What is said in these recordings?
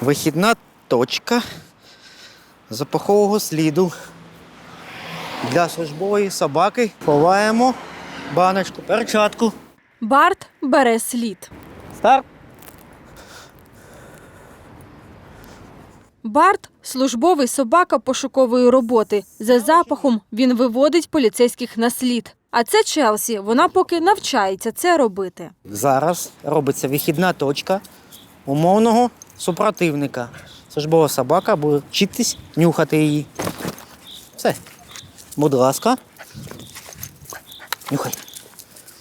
Вихідна точка запахового сліду. Для службової собаки ховаємо баночку, перчатку. Барт бере слід. Старт. Барт службовий собака пошукової роботи. За запахом він виводить поліцейських на слід. А це Челсі. Вона поки навчається це робити. Зараз робиться вихідна точка умовного супротивника. Службова собака буде вчитись нюхати її. Все. Будь ласка. Нюхай.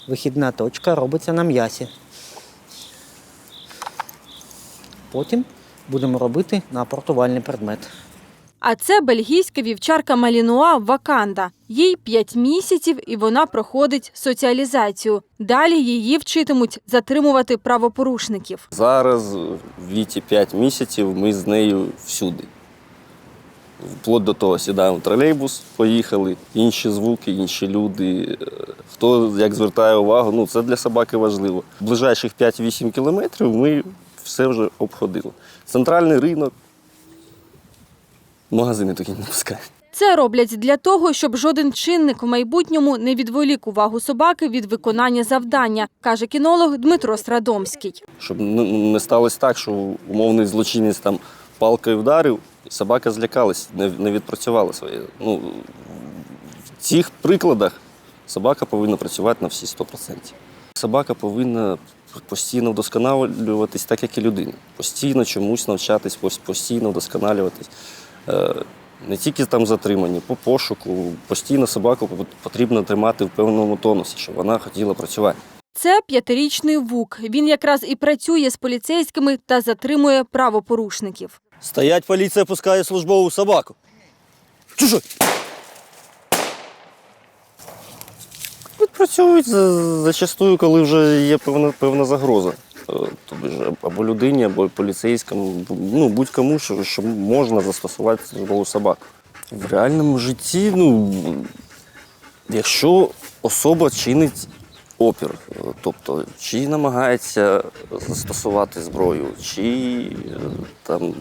Вихідна точка робиться на м'ясі. Потім будемо робити на апортувальний предмет. А це бельгійська вівчарка Малінуа Ваканда. Їй 5 місяців і вона проходить соціалізацію. Далі її вчитимуть затримувати правопорушників. Зараз в віці 5 місяців ми з нею всюди. Вплоть до того сідаємо в тролейбус, поїхали, інші звуки, інші люди. Е, Хто як звертає увагу, ну це для собаки важливо. Ближайших 5-8 кілометрів ми все вже обходили. Центральний ринок, магазини такі не пускають. Це роблять для того, щоб жоден чинник в майбутньому не відволік увагу собаки від виконання завдання, каже кінолог Дмитро Страдомський. Щоб не сталося так, що умовний злочинець там палкою вдарив, собака злякалась, не відпрацювала своє. Ну, в цих прикладах собака повинна працювати на всі 100%. Собака повинна постійно вдосконалюватись, так як і людина. Постійно чомусь навчатись, постійно вдосконалюватись. Е, Не тільки там затримані, по пошуку. Постійно собаку потрібно тримати в певному тонусі, щоб вона хотіла працювати. Це п'ятирічний вук. Він якраз і працює з поліцейськими та затримує правопорушників. Стоять, поліція пускає службову собаку. Чужой! Відпрацьовують зачастую, коли вже є певна, певна загроза. Е, або людині, або поліцейському, ну будь-кому, що, що можна застосувати службову собаку. В реальному житті, ну, якщо особа чинить опір, е, тобто чи намагається застосувати зброю, чи е, там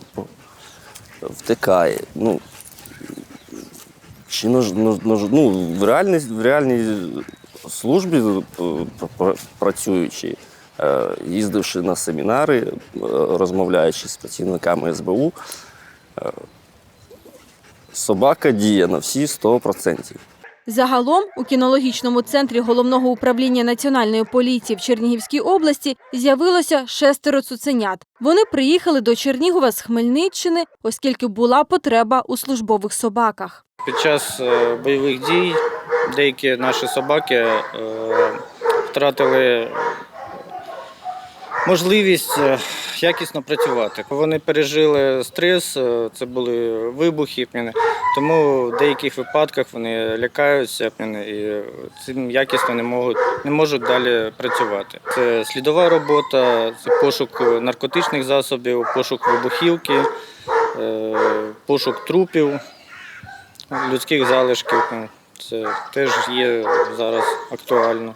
втикає, ну, чи нож, нож, нож, ну, в, реальній, в реальній службі пр- пр- працюючи, їздивши на семінари, е, розмовляючи з працівниками СБУ, е, собака діє на всі 100%. Загалом у кінологічному центрі головного управління національної поліції в Чернігівській області з'явилося шестеро цуценят. Вони приїхали до Чернігова з Хмельниччини, оскільки була потреба у службових собаках. Під час е, бойових дій деякі наші собаки е, втратили можливість е, якісно працювати. Вони пережили стрес, е, це були вибухи, тому в деяких випадках вони лякаються і цим якісно не можуть, не можуть далі працювати. Це слідова робота, це пошук наркотичних засобів, пошук вибухівки, е, пошук трупів людських залишків. Це теж є зараз актуально.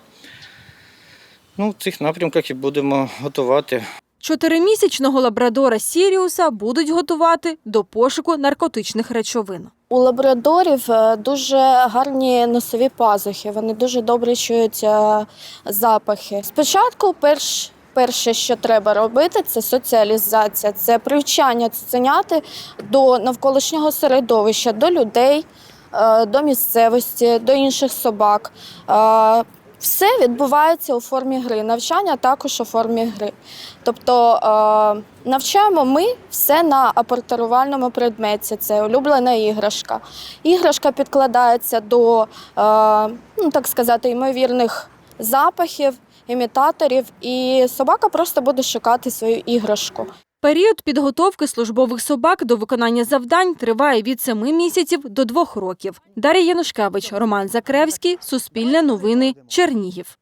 Ну, в цих напрямках і будемо готувати. Чотиримісячного лабрадора Сіріуса будуть готувати до пошуку наркотичних речовин. У лабрадорів е, дуже гарні носові пазухи. Вони дуже добре чують е, запахи. Спочатку, перш, перше, що треба робити, це соціалізація, це привчання цуценяти до навколишнього середовища, до людей, е, до місцевості, до інших собак. Все відбувається у формі гри. Навчання також у формі гри. Тобто е, навчаємо ми все на апортирувальному предметі. Це улюблена іграшка. Іграшка підкладається до, е, ну так сказати, ймовірних запахів, імітаторів, і собака просто буде шукати свою іграшку. Період підготовки службових собак до виконання завдань триває від 7 місяців до 2 років. Дар'я Янушкевич, Роман Закревський, Суспільне новини, Чернігів.